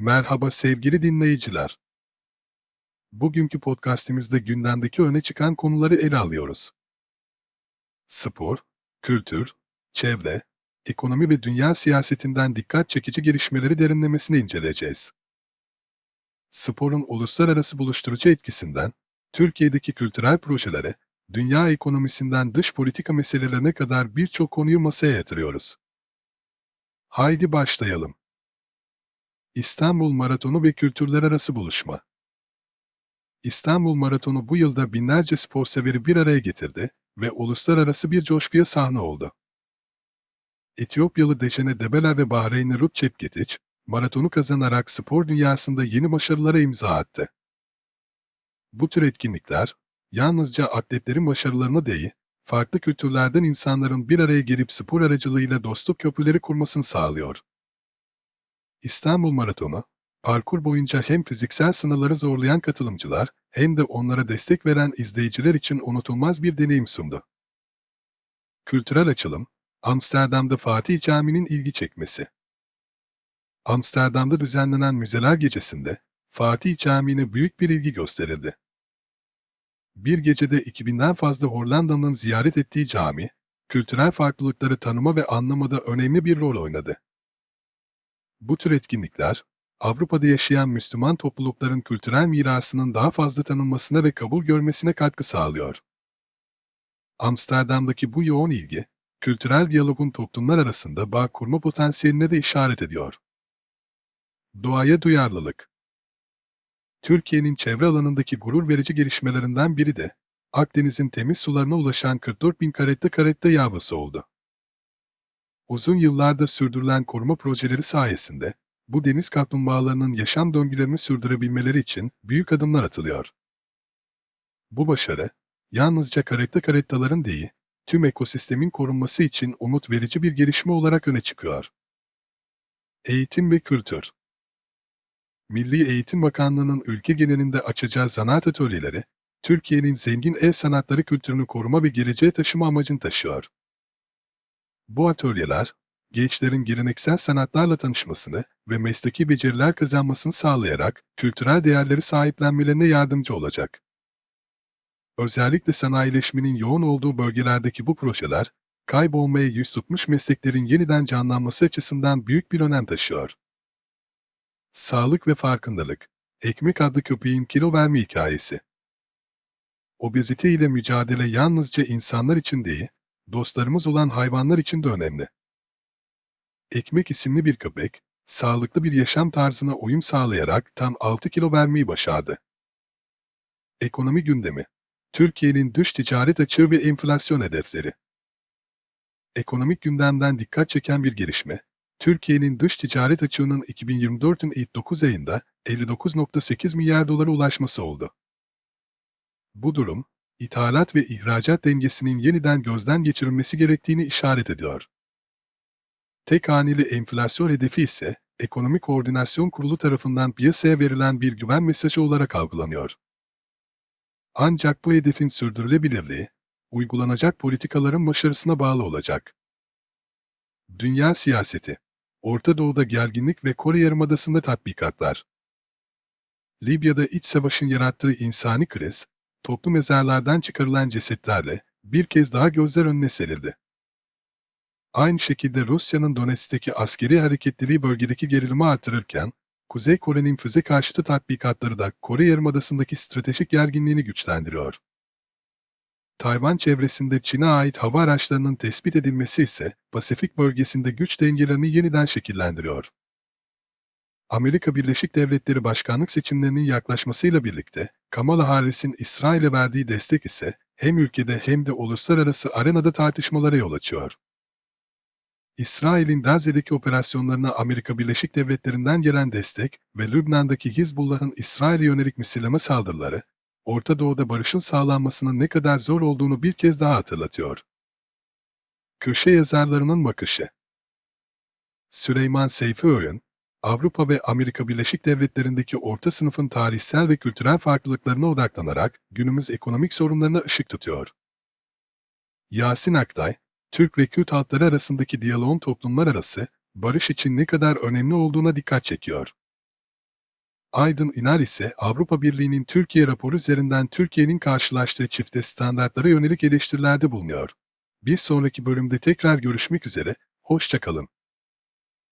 Merhaba sevgili dinleyiciler. Bugünkü podcastimizde gündemdeki öne çıkan konuları ele alıyoruz. Spor, kültür, çevre, ekonomi ve dünya siyasetinden dikkat çekici gelişmeleri derinlemesine inceleyeceğiz. Sporun uluslararası buluşturucu etkisinden, Türkiye'deki kültürel projelere, dünya ekonomisinden dış politika meselelerine kadar birçok konuyu masaya yatırıyoruz. Haydi başlayalım. İstanbul Maratonu ve kültürler arası buluşma. İstanbul Maratonu bu yılda binlerce spor severi bir araya getirdi ve uluslararası bir coşkuya sahne oldu. Etiyopyalı Dejene Debeler ve Bahreynli Rup Çepketiç, maratonu kazanarak spor dünyasında yeni başarılara imza attı. Bu tür etkinlikler, yalnızca atletlerin başarılarına değil, farklı kültürlerden insanların bir araya gelip spor aracılığıyla dostluk köprüleri kurmasını sağlıyor. İstanbul Maratonu, parkur boyunca hem fiziksel sınırları zorlayan katılımcılar hem de onlara destek veren izleyiciler için unutulmaz bir deneyim sundu. Kültürel açılım, Amsterdam'da Fatih Camii'nin ilgi çekmesi. Amsterdam'da düzenlenen Müzeler Gecesi'nde Fatih Camii'ne büyük bir ilgi gösterildi. Bir gecede 2000'den fazla Hollandalı'nın ziyaret ettiği cami, kültürel farklılıkları tanıma ve anlamada önemli bir rol oynadı. Bu tür etkinlikler, Avrupa'da yaşayan Müslüman toplulukların kültürel mirasının daha fazla tanınmasına ve kabul görmesine katkı sağlıyor. Amsterdam'daki bu yoğun ilgi, kültürel diyalogun toplumlar arasında bağ kurma potansiyeline de işaret ediyor. Doğaya duyarlılık Türkiye'nin çevre alanındaki gurur verici gelişmelerinden biri de, Akdeniz'in temiz sularına ulaşan 44 bin karette karette yavrusu oldu. Uzun yıllardır sürdürülen koruma projeleri sayesinde, bu deniz kaplumbağalarının yaşam döngülerini sürdürebilmeleri için büyük adımlar atılıyor. Bu başarı, yalnızca karetta karettaların değil, tüm ekosistemin korunması için umut verici bir gelişme olarak öne çıkıyor. Eğitim ve kültür Milli Eğitim Bakanlığı'nın ülke genelinde açacağı zanaat atölyeleri, Türkiye'nin zengin el sanatları kültürünü koruma ve geleceğe taşıma amacını taşıyor. Bu atölyeler, gençlerin geleneksel sanatlarla tanışmasını ve mesleki beceriler kazanmasını sağlayarak kültürel değerleri sahiplenmelerine yardımcı olacak. Özellikle sanayileşmenin yoğun olduğu bölgelerdeki bu projeler, kaybolmaya yüz tutmuş mesleklerin yeniden canlanması açısından büyük bir önem taşıyor. Sağlık ve farkındalık, Ekmek adlı köpeğin kilo verme hikayesi. Obezite ile mücadele yalnızca insanlar için değil, dostlarımız olan hayvanlar için de önemli. Ekmek isimli bir köpek, sağlıklı bir yaşam tarzına uyum sağlayarak tam 6 kilo vermeyi başardı. Ekonomi gündemi Türkiye'nin dış ticaret açığı ve enflasyon hedefleri Ekonomik gündemden dikkat çeken bir gelişme, Türkiye'nin dış ticaret açığının 2024'ün ilk 9 ayında 59.8 milyar dolara ulaşması oldu. Bu durum, ithalat ve ihracat dengesinin yeniden gözden geçirilmesi gerektiğini işaret ediyor. Tek haneli enflasyon hedefi ise Ekonomik Koordinasyon Kurulu tarafından piyasaya verilen bir güven mesajı olarak algılanıyor. Ancak bu hedefin sürdürülebilirliği, uygulanacak politikaların başarısına bağlı olacak. Dünya siyaseti, Orta Doğu'da gerginlik ve Kore Yarımadası'nda tatbikatlar. Libya'da iç savaşın yarattığı insani kriz, toplu mezarlardan çıkarılan cesetlerle bir kez daha gözler önüne serildi. Aynı şekilde Rusya'nın Donetsk'teki askeri hareketliliği bölgedeki gerilimi artırırken, Kuzey Kore'nin füze karşıtı tatbikatları da Kore Yarımadası'ndaki stratejik gerginliğini güçlendiriyor. Tayvan çevresinde Çin'e ait hava araçlarının tespit edilmesi ise Pasifik bölgesinde güç dengelerini yeniden şekillendiriyor. Amerika Birleşik Devletleri başkanlık seçimlerinin yaklaşmasıyla birlikte Kamala Harris'in İsrail'e verdiği destek ise hem ülkede hem de uluslararası arenada tartışmalara yol açıyor. İsrail'in Gazze'deki operasyonlarına Amerika Birleşik Devletleri'nden gelen destek ve Lübnan'daki Hizbullah'ın İsrail'e yönelik misilleme saldırıları, Orta Doğu'da barışın sağlanmasının ne kadar zor olduğunu bir kez daha hatırlatıyor. Köşe yazarlarının bakışı Süleyman Seyfi Öğün, Avrupa ve Amerika Birleşik Devletleri'ndeki orta sınıfın tarihsel ve kültürel farklılıklarına odaklanarak günümüz ekonomik sorunlarına ışık tutuyor. Yasin Aktay, Türk ve Kürt halkları arasındaki diyaloğun toplumlar arası, barış için ne kadar önemli olduğuna dikkat çekiyor. Aydın İnar ise Avrupa Birliği'nin Türkiye raporu üzerinden Türkiye'nin karşılaştığı çifte standartlara yönelik eleştirilerde bulunuyor. Bir sonraki bölümde tekrar görüşmek üzere, hoşçakalın.